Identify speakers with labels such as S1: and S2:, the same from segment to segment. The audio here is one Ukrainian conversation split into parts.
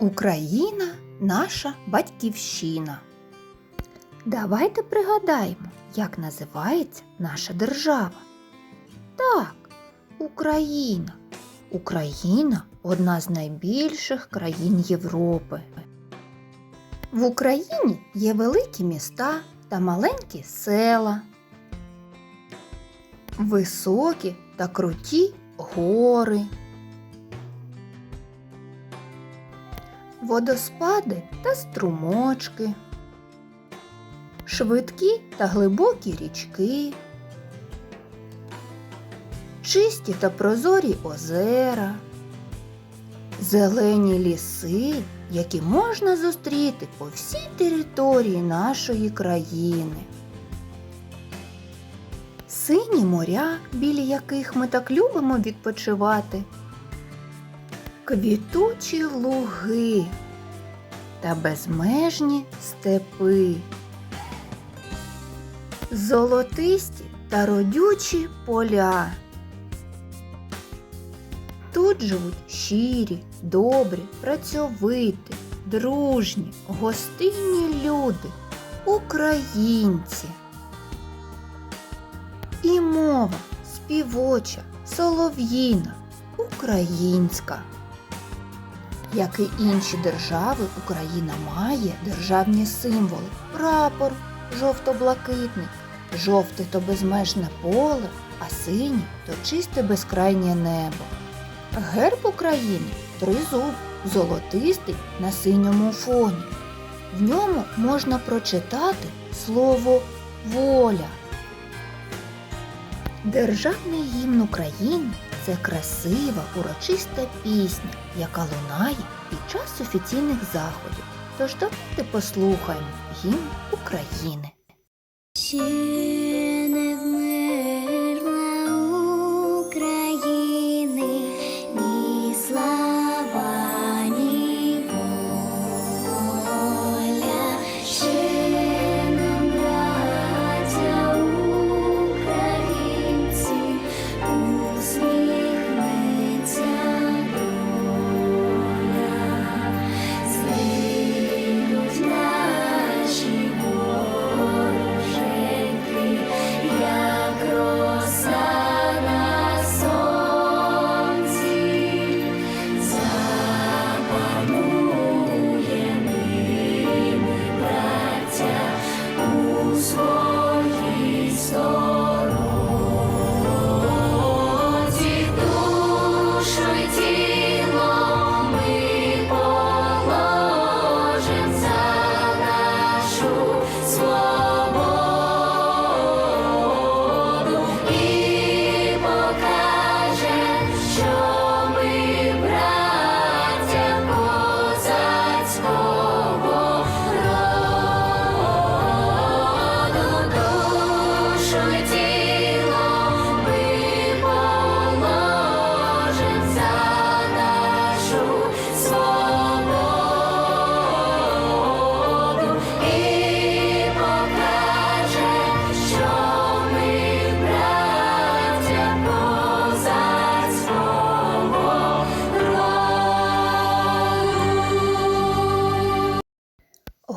S1: Україна наша батьківщина. Давайте пригадаємо, як називається наша держава. Так, Україна. Україна одна з найбільших країн Європи. В Україні є великі міста та маленькі села, високі та круті гори. Водоспади та струмочки, швидкі та глибокі річки, чисті та прозорі озера, зелені ліси, які можна зустріти по всій території нашої країни. Сині моря, біля яких ми так любимо відпочивати, квітучі луги та безмежні степи, золотисті та родючі поля. Тут живуть щирі, добрі, працьовиті, дружні, гостинні люди, українці. І мова співоча, солов'їна, українська. Як і інші держави, Україна має державні символи. Прапор жовто-блакитний, жовте то безмежне поле, а синє то чисте безкрайнє небо. Герб України тризуб, золотистий на синьому фоні. В ньому можна прочитати слово воля. Державний гімн України це красива, урочиста пісня, яка лунає під час офіційних заходів. Тож давайте послухаємо гімн України.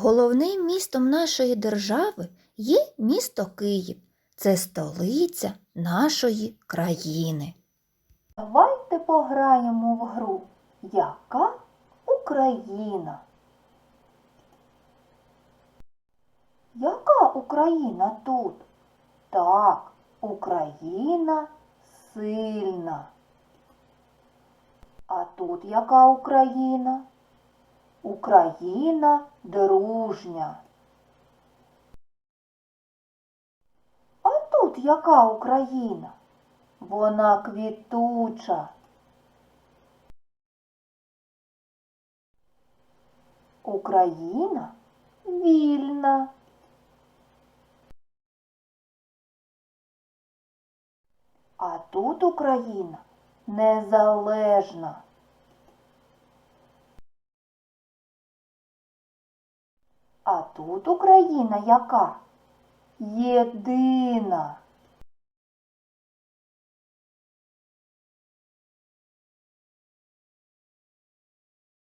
S1: Головним містом нашої держави є місто Київ. Це столиця нашої країни. Давайте пограємо в гру. Яка Україна? Яка Україна тут? Так, Україна сильна. А тут яка Україна? Україна дружня. А тут яка Україна? Вона квітуча. Україна вільна. А тут Україна незалежна. А тут Україна яка? Єдина.